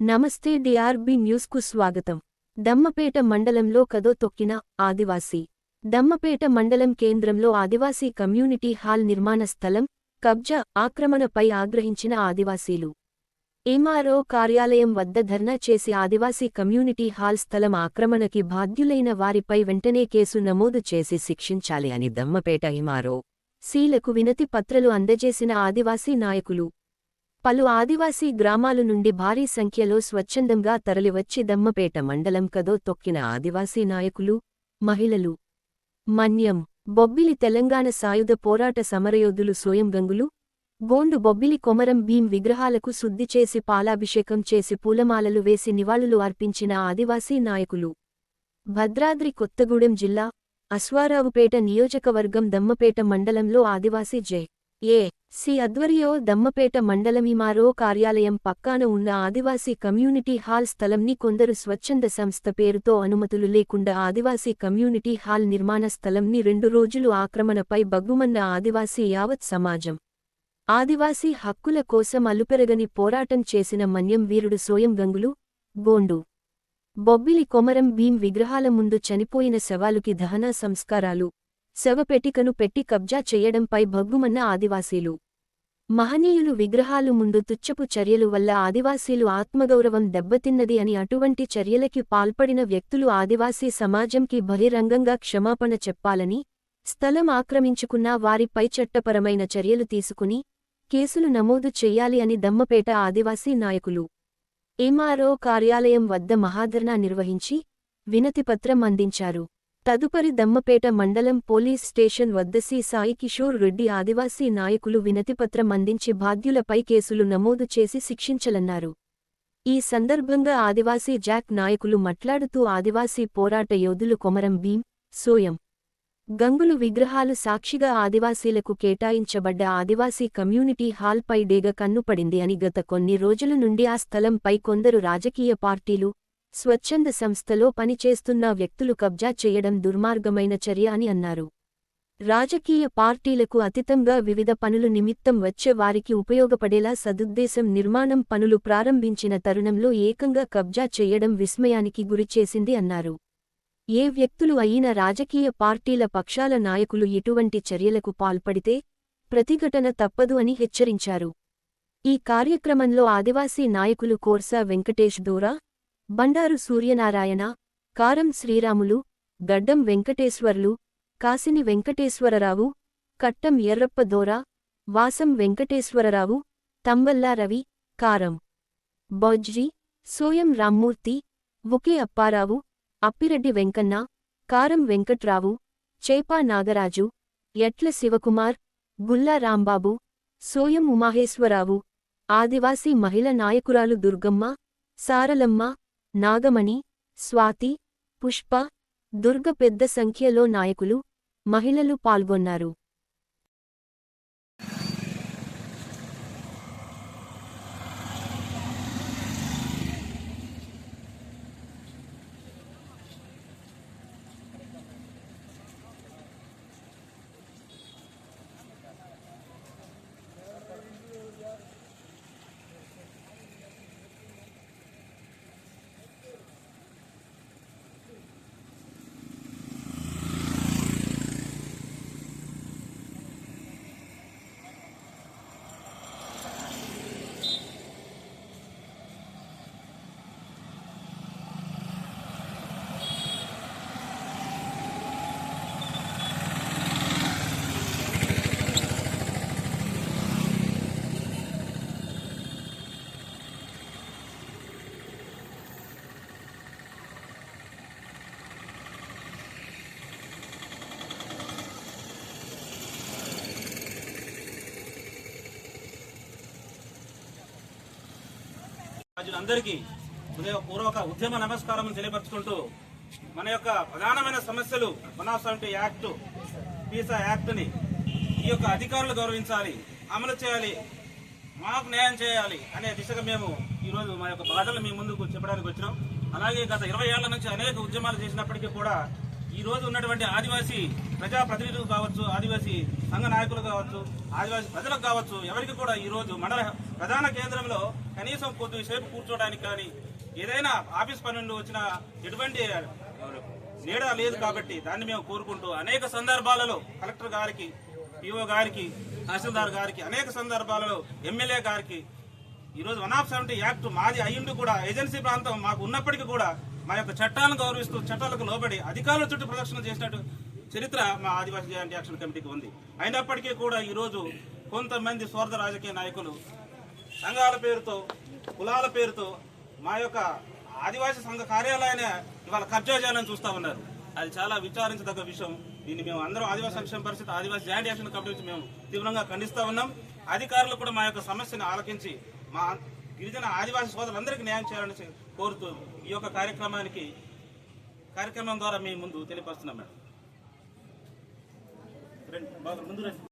నమస్తే డిఆర్బి న్యూస్కు స్వాగతం. దమ్మపేట మండలంలో కదో తొక్కిన ఆదివాసీ. దమ్మపేట మండలం కేంద్రంలో ఆదివాసీ కమ్యూనిటీ హాల్ నిర్మాణ స్థలం కబ్జా ఆక్రమణపై ఆగ్రహించిన ఆదివాసీలు. ఎంఆర్ఓ కార్యాలయం వద్ద ధర్నా చేసి ఆదివాసీ కమ్యూనిటీ హాల్ స్థలం ఆక్రమణకి బాధ్యులైన వారిపై వెంటనే కేసు నమోదు చేసి శిక్షించాలి అని దమ్మపేట ఎంఆర్ఓ సీలకు వినతి పత్రలు అందజేసిన ఆదివాసీ నాయకులు పలు ఆదివాసీ గ్రామాల నుండి భారీ సంఖ్యలో స్వచ్ఛందంగా తరలివచ్చి దమ్మపేట మండలం కదో తొక్కిన ఆదివాసీ నాయకులు మహిళలు. మన్యం. బొబ్బిలి తెలంగాణ సాయుధ పోరాట సమరయోధులు సోయం గంగులు. గోండు బొబ్బిలి కొమరం భీం విగ్రహాలకు శుద్ధి చేసి పాలాభిషేకం చేసి పూలమాలలు వేసి నివాళులు అర్పించిన ఆదివాసీ నాయకులు. భద్రాద్రి కొత్తగూడెం జిల్లా అశ్వారావుపేట నియోజకవర్గం దమ్మపేట మండలంలో ఆదివాసీ జై. ఏ సి అధ్వర్యో దమ్మపేట మండలమిమారో కార్యాలయం పక్కాన ఉన్న ఆదివాసీ కమ్యూనిటీ హాల్ స్థలంని కొందరు స్వచ్ఛంద సంస్థ పేరుతో అనుమతులు లేకుండా ఆదివాసీ కమ్యూనిటీ హాల్ నిర్మాణ స్థలంని రెండు రోజులు ఆక్రమణపై బగ్గుమన్న ఆదివాసీ యావత్ సమాజం. ఆదివాసీ హక్కుల కోసం అలుపెరగని పోరాటం చేసిన మన్యం వీరుడు సోయం గంగులు గోండు బొబ్బిలి కొమరం భీం విగ్రహాల ముందు చనిపోయిన శవాలుకి దహన సంస్కారాలు. శవపెటికను పెట్టి కబ్జా చెయ్యడంపై భగ్గుమన్న ఆదివాసీలు. మహనీయులు విగ్రహాలు ముందు తుచ్చపు చర్యలు వల్ల ఆదివాసీలు ఆత్మగౌరవం దెబ్బతిన్నది అని అటువంటి చర్యలకి పాల్పడిన వ్యక్తులు ఆదివాసీ సమాజంకి బహిరంగంగా క్షమాపణ చెప్పాలని స్థలం ఆక్రమించుకున్న వారిపై చట్టపరమైన చర్యలు తీసుకుని కేసులు నమోదు చెయ్యాలి అని దమ్మపేట ఆదివాసీ నాయకులు. ఎంఆర్ఓ కార్యాలయం వద్ద మహాధర్నా నిర్వహించి వినతిపత్రం అందించారు. తదుపరి దమ్మపేట మండలం పోలీస్ స్టేషన్ వద్ద సి. సాయి కిషోర్ రెడ్డి ఆదివాసీ నాయకులు వినతిపత్రం అందించి బాధ్యులపై కేసులు నమోదు చేసి శిక్షించలన్నారు. ఈ సందర్భంగా ఆదివాసీ జాక్ నాయకులు మాట్లాడుతూ ఆదివాసీ పోరాట యోధులు కొమరం భీం సోయం. గంగులు విగ్రహాలు సాక్షిగా ఆదివాసీలకు కేటాయించబడ్డ ఆదివాసీ కమ్యూనిటీ హాల్పై డేగ కన్నుపడింది అని గత కొన్ని రోజుల నుండి ఆ స్థలంపై కొందరు రాజకీయ పార్టీలు స్వచ్ఛంద సంస్థలో పనిచేస్తున్న వ్యక్తులు కబ్జా చేయడం దుర్మార్గమైన చర్య అని అన్నారు. రాజకీయ పార్టీలకు అతీతంగా వివిధ పనులు నిమిత్తం వచ్చే వారికి ఉపయోగపడేలా సదుద్దేశం నిర్మాణం పనులు ప్రారంభించిన తరుణంలో ఏకంగా కబ్జా చేయడం విస్మయానికి గురిచేసింది అన్నారు. ఏ వ్యక్తులు అయిన రాజకీయ పార్టీల పక్షాల నాయకులు ఇటువంటి చర్యలకు పాల్పడితే ప్రతిఘటన తప్పదు అని హెచ్చరించారు. ఈ కార్యక్రమంలో ఆదివాసీ నాయకులు కోర్సా వెంకటేష్ దోరా బండారు సూర్యనారాయణ కారం శ్రీరాములు గడ్డం వెంకటేశ్వర్లు కాసిని వెంకటేశ్వరరావు కట్టం ఎర్రప్పదోర వాసం వెంకటేశ్వరరావు తంబల్లా రవి కారం. బొజ్జి సోయం రామ్మూర్తి వుకే అప్పారావు అప్పిరెడ్డి వెంకన్న కారం వెంకట్రావు చేపా నాగరాజు ఎట్ల శివకుమార్ గుల్లా రాంబాబు సోయం ఉమాహేశ్వరావు ఆదివాసీ మహిళ నాయకురాలు దుర్గమ్మ సారలమ్మ నాగమణి స్వాతి పుష్ప దుర్గ పెద్ద సంఖ్యలో నాయకులు మహిళలు పాల్గొన్నారు. రాజులందరికీ హృదయపూర్వక ఉద్యమ నమస్కారం తెలియపరచుకుంటూ మన యొక్క ప్రధానమైన సమస్యలు one of seventy act PESA యాక్ట్ని ఈ యొక్క అధికారులు గౌరవించాలి అమలు చేయాలి మాకు న్యాయం చేయాలి అనే దిశగా మేము ఈరోజు మా యొక్క బాధలు మీ ముందుకు చెప్పడానికి వచ్చినాం. అలాగే గత ఇరవై ఏళ్ళ నుంచి అనేక ఉద్యమాలు చేసినప్పటికీ కూడా ఈ రోజు ఉన్నటువంటి ఆదివాసీ ప్రజాప్రతినిధులు కావచ్చు ఆదివాసీ సంఘ నాయకులు కావచ్చు ఆదివాసీ ప్రజలకు కావచ్చు ఎవరికి కూడా ఈరోజు మండల ప్రధాన కేంద్రంలో కనీసం కొద్దిసేపు కూర్చోవడానికి కానీ ఏదైనా ఆఫీస్ పని నుండి వచ్చిన ఎటువంటి నీడ లేదు కాబట్టి దాన్ని మేము కోరుకుంటూ అనేక సందర్భాలలో కలెక్టర్ గారికి పిఓ గారికి తహసీల్దార్ గారికి అనేక సందర్భాలలో ఎమ్మెల్యే గారికి ఈరోజు వన్ ఆఫ్ సెవెంటీ యాక్ట్ మాది అయ్యుండి కూడా ఏజెన్సీ ప్రాంతం మాకు ఉన్నప్పటికీ కూడా మా యొక్క చట్టాలను గౌరవిస్తూ చట్టాలకు లోబడి అధికారుల చుట్టూ ప్రదర్శన చేసినట్టు చరిత్ర మా ఆదివాసీ జాయింట్ యాక్షన్ కమిటీకి ఉంది. అయినప్పటికీ కూడా ఈరోజు కొంతమంది స్వార్థ రాజకీయ నాయకులు సంఘాల పేరుతో కులాల పేరుతో మా యొక్క ఆదివాసీ సంఘ కార్యాలయాన్ని ఇవాళ కబ్జా చేయాలని చూస్తా ఉన్నారు. అది చాలా విచారించదగ్గ విషయం. దీన్ని మేము అందరం ఆదివాసీ సంక్షేమ పరిస్థితి ఆదివాసీ జాయింట్ యాక్షన్ కమిటీ నుంచి మేము తీవ్రంగా ఖండిస్తూ ఉన్నాం. అధికారులు కూడా మా యొక్క సమస్యను ఆలకించి మా గిరిజన ఆదివాసీ సోదరులందరికీ న్యాయం చేయాలని కోరుతూ ఈ యొక్క కార్యక్రమానికి కార్యక్రమం ద్వారా మీ ముందు తెలియపరుస్తున్నాం మేడం. ముందు రండి.